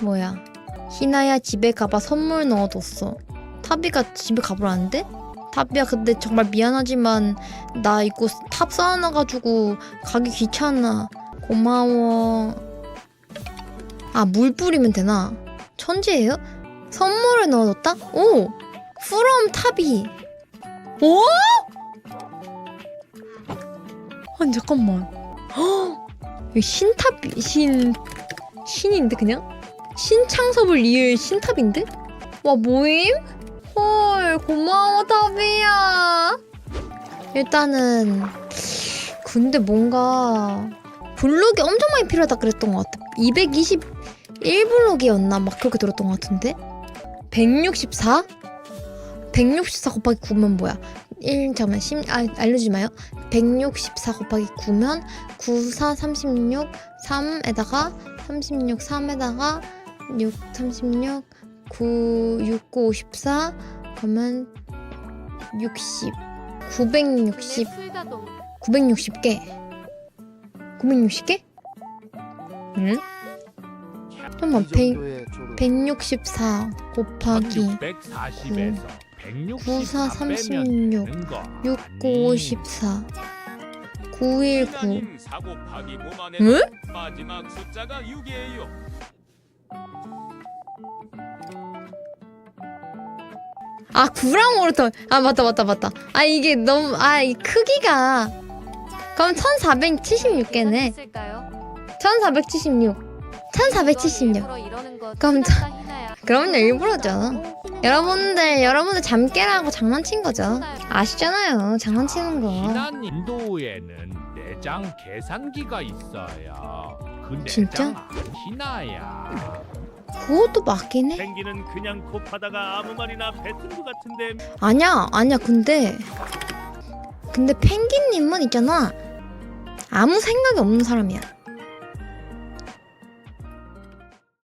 뭐야? 희나야 집에 가봐 선물 넣어뒀어. 타비가 집에 가보라는데? 타비야 근데 정말 미안하지만 나 이거 탑 쌓아놔가지고 가기 귀찮아. 고마워. 아 물 뿌리면 되나? 천재예요? 선물을 넣어뒀다? 오! 프롬 타비. 오? 아니 잠깐만. 헉! 이거 신탑 신 신인데 그냥? 신창섭을 이을 신탑인데? 와 모임? 헐 고마워 타비야. 일단은 근데 뭔가 블록이 엄청 많이 필요하다 그랬던 것 같아. 221블록이었나 막 그렇게 들었던 것 같은데. 164? 164 곱하기 9면 뭐야? 1 잠깐만 심, 아, 알려주지 마요 164 곱하기 9면 9, 4, 36 3에다가 36 3에다가 6, 36 9, 6, 9, 54 그러면 60 960 풀자동 960개 960개? 응? 잠깐만 100, 164 곱하기 640에서 9, 4, 36 되는 거 6, 9, 아니? 54 919 기자님 사고 파기 고만해 응? 마지막 숫자가 6이에요. 아 9랑 오르터 아 맞다 맞다 맞다 아 이게 너무 아 이 크기가 그럼 1476개네 있을까요? 1476 1476 일부러 이러는 거 깜짝- 티났다, 희나야. 그럼요 일부러죠 여러분들 여러분들 잠 깨라고 장난친 거죠. 아시잖아요 장난치는 거 지난 인도에는 내장 계산기가 있어요. 그 진짜? 내장 아시나야? 그것도 맞긴 해. 펭귄은 그냥 곱하다가 아무 말이나 뱉은 것 같은데. 아니야 아니야 근데. 근데 펭귄님은 있잖아. 아무 생각이 없는 사람이야